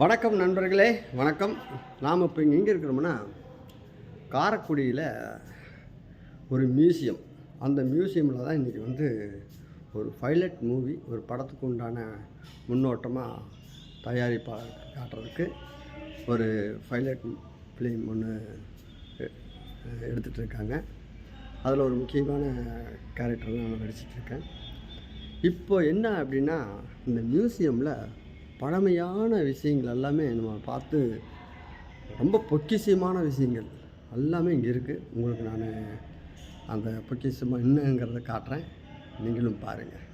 வணக்கம் நண்பர்களே வணக்கம். நாம் இப்போ இங்கே எங்கே இருக்கிறோம்னா காரைக்குடியில் ஒரு மியூசியம். அந்த மியூசியமில் தான் இன்றைக்கி வந்து ஒரு பைலட் மூவி ஒரு படத்துக்கு உண்டான முன்னோட்டமாக தயாரிப்பாளர் காட்டுறதுக்கு ஒரு பைலட் ஃபிலிம் ஒன்று எடுத்துகிட்டு இருக்காங்க. அதில் ஒரு முக்கியமான கேரக்டர் நான் நடிச்சிட்ருக்கேன் இப்போ என்ன அப்படின்னா இந்த மியூசியமில் பழமையான விஷயங்கள் எல்லாமே நம்ம பார்த்து ரொம்ப பொக்கிஷமான விஷயங்கள் எல்லாமே இங்கே இருக்குது உங்களுக்கு நான் அந்த பொக்கிஷமாக என்னங்கிறத காட்டுறேன். நீங்களும் பாருங்கள்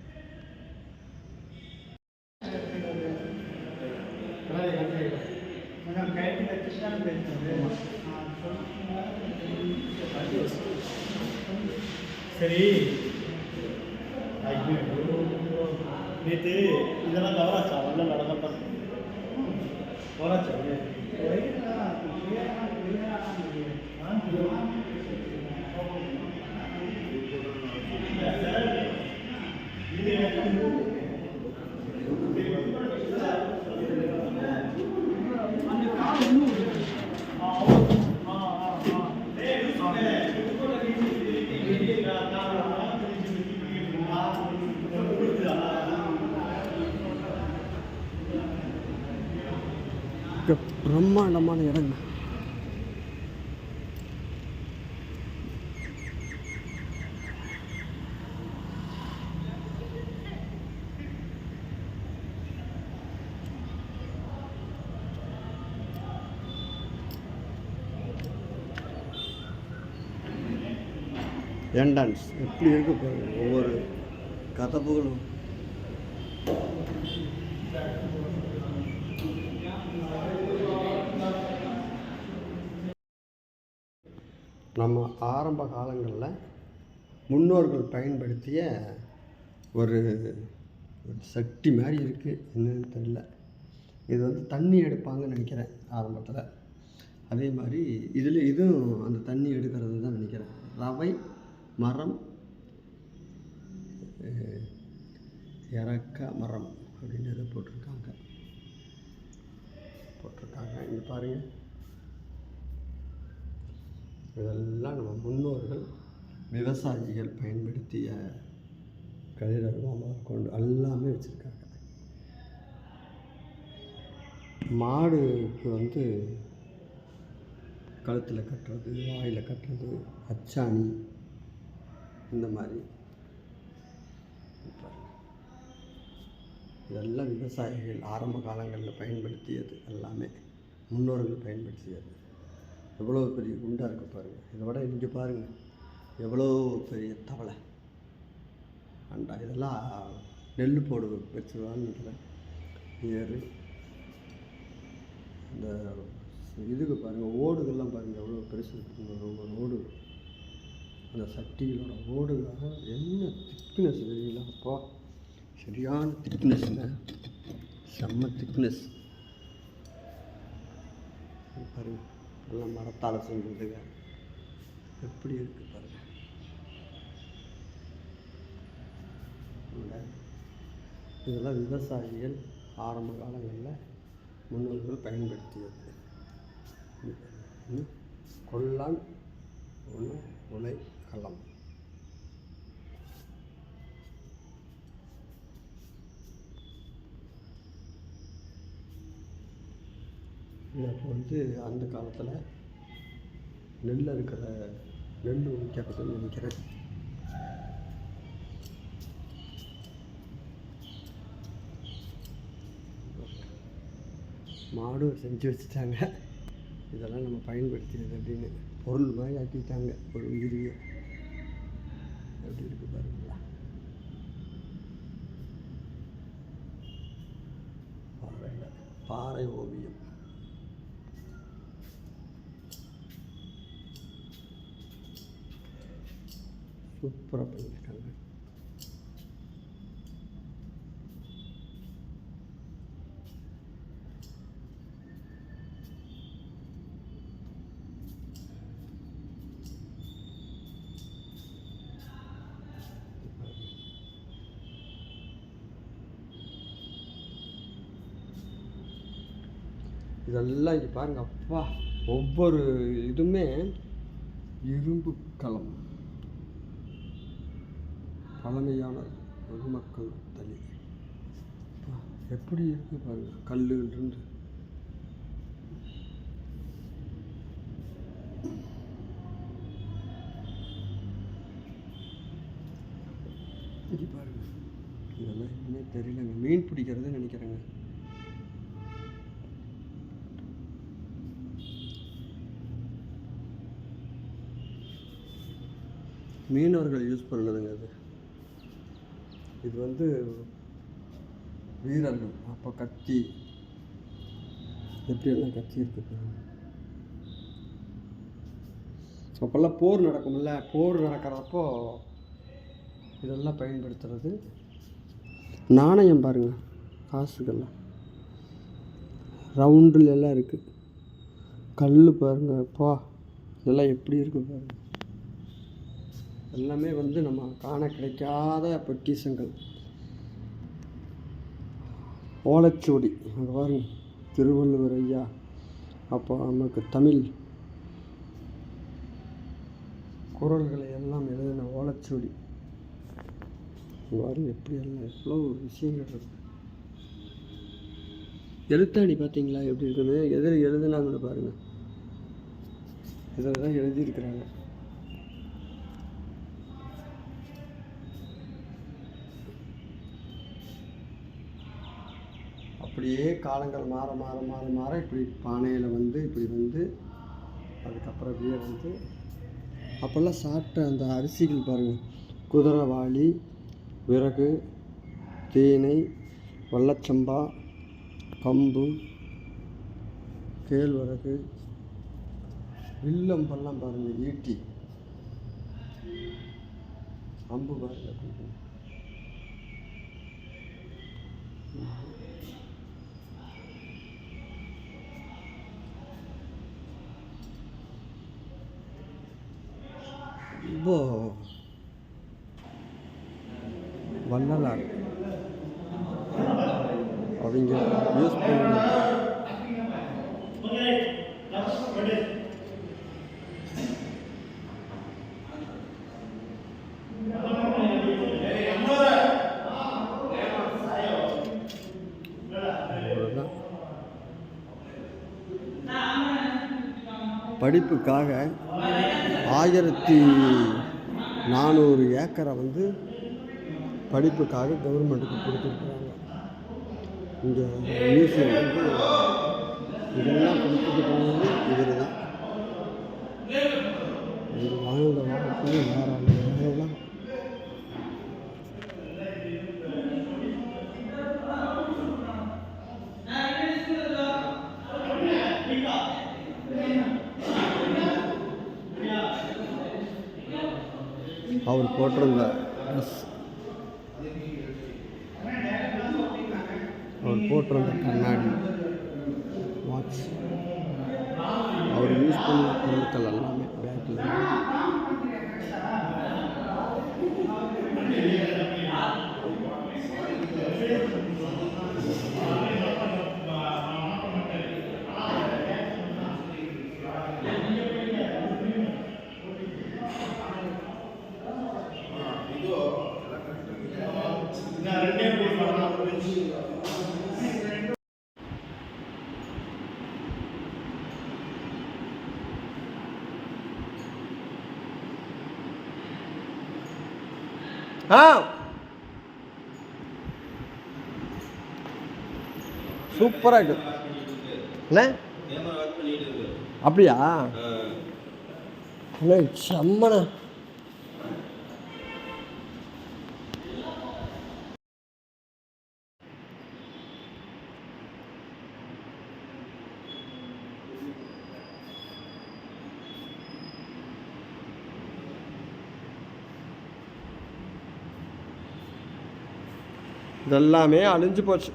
சரி ஐயோ நேற்று இதெல்லாம் கவராச்சா வரல நடந்தப்ப கவராச்சா இங்க பிரம்மாண்டமான இடங்க. என்ட்ரன்ஸ் எப்படி இருக்கு பாருங்க. ஒவ்வொரு கதவுகளும். நம்ம ஆரம்ப காலங்களில் முன்னோர்கள் பயன்படுத்திய ஒரு ஒரு சட்டி மாதிரி இருக்குது என்னன்னு தெரியல. இது வந்து தண்ணி எடுப்பாங்கன்னு நினைக்கிறேன் ஆரம்பத்தில். அதே மாதிரி இதில் இதுவும் அந்த தண்ணி எடுக்கிறது தான் நினைக்கிறேன். ரவை மரம் இறக்க மரம் அப்படின்னு எதை போட்டிருக்காங்க. போட்டிருக்காங்க. இங்கே பாருங்கள் இதெல்லாம் நம்ம முன்னோர்கள் விவசாயிகள் பயன்படுத்திய கதிரவமாக கொண்டு எல்லாமே வச்சுருக்காங்க. மாடுக்கு வந்து கழுத்தில் கட்டுறது வாயில் கட்டுறது அச்சாணி இந்த மாதிரி. இதெல்லாம் விவசாயிகள் ஆரம்ப காலங்களில் பயன்படுத்தியது எல்லாமே முன்னோர்கள் பயன்படுத்தியது. எவ்வளோ பெரிய குண்டாக இருக்குது பாருங்கள் இதை விட இங்கே பாருங்கள் எவ்வளோ பெரிய தவளை. அண்டா இதெல்லாம் நெல் போடு வச்சுருவான்னு ஏறு. இந்த இதுக்கு பாருங்கள் ஓடுகள்லாம் பாருங்கள் எவ்வளோ பெருசு இருக்குங்க. ஓடு அந்த சட்டிகளோட ஓடுகளாக என்ன திக்னஸ் தெரியல அப்பா சரியான திக்னஸ்ங்க செம்ம திக்னஸ் பாருங்கள் எல்லாம் மரத்தால் செஞ்சதுங்க எப்படி இருக்கு பாருங்க. இதெல்லாம் விவசாயிகள் ஆரம்ப காலங்களில் முன்னோர்கள் பயன்படுத்தியது. கொள்ளான் கொல்லான் ஒன்று உலை களம். இப்போ வந்து அந்த காலத்தில் நெல் இருக்கிற நெல் விற்கிறதுன்னு நினைக்கிறேன். மாடும் செஞ்சு வச்சுட்டாங்க. இதெல்லாம் நம்ம பயன்படுத்தியது அப்படின்னு பொருள் மாதிரி ஆக்கிட்டாங்க. ஒரு உயிரியை. எப்படி இருக்கு பாருங்களா. பாறையில் பாறை ஓவியம். சூப்பராக பண்ணியிருக்காங்க. இதெல்லாம் இங்கே பாருங்க அப்பா. ஒவ்வொரு இதுவுமே இரும்பு கலம். பழமையான பொதுமக்கள் தனி எப்படி இருக்கு பாருங்க கல்லுன்றது இது பாருங்க. இதெல்லாம் இன்னுமே தெரியலங்க. மீன் பிடிக்கிறது நினைக்கிறேங்க. மீனவர்கள் யூஸ் பண்ணதுங்க அது. இது வந்து வீரல் அப்போ கத்தி. எப்படியெல்லாம் கத்தி இருக்குது அப்போல்லாம் போர் நடக்கும்ல? போர் நடக்கிறப்போ இதெல்லாம் பயன்படுத்துறது. நாணயம் பாருங்க காசுகள்லாம். ரவுண்டில் எல்லாம் இருக்குது கல் பாருங்க அப்பா. இதெல்லாம் எப்படி இருக்கு பாருங்கள் எல்லாமே வந்து நம்ம காண கிடைக்காத பொக்கிஷங்கள். ஓலைச்சுவடி அங்கே பாருங்க திருவள்ளுவர் ஐயா அப்போ நமக்கு தமிழ். குரல்களை எல்லாம் எழுதின ஓலைச்சுவடி. பாருங்க எப்படி எல்லாம் எவ்வளோ விஷயங்கள் இருக்கு. எழுத்தாணி பார்த்தீங்களா எப்படி இருக்குன்னு? எதில் எழுதுனாங்கன்னு பாருங்கள் இதில் தான் எழுதியிருக்கிறாங்க. அப்படியே காலங்கள் மாற மாற மாற மாற இப்படி பானையில் வந்து இப்படி வந்து அதுக்கப்புறம் அப்படியே வந்து அப்போல்லாம் சாப்பிட்ட அந்த அரிசிகள் பாருங்கள் குதிரைவாளி விறகு தேனை வெள்ளச்சம்பா கம்பு கேழ்வரகு வில்லம்பெல்லாம் பாருங்கள் ஈட்டி. அம்பு பாருங்கள் ரொம்ப வள்ளலார் அவங்க யூஸ் பண்ண படிப்புக்காக ஆயிரத்தி நானூறு ஏக்கரை வந்து படிப்புக்காக கவர்மெண்ட்டுக்கு கொடுத்துருக்குறாங்க. இங்கே மியூசியம் வந்து இதெல்லாம் கொடுத்துட்டு போனது இவர் தான் இவர் வாழ்ந்த வாழ்க்கையும் வேற அவர் போட்டிருந்த ட்ரெஸ் அவர் போட்டிருந்த கண்ணாடி வாட்ச் அவர் யூஸ் பண்ண பொருட்கள் எல்லாமே பேக்கில் ஆ. சூப்பராக இருக்கு. என்ன? அப்படியா? செம்மண்ணா. இதெல்லாமே அழிஞ்சு போச்சு.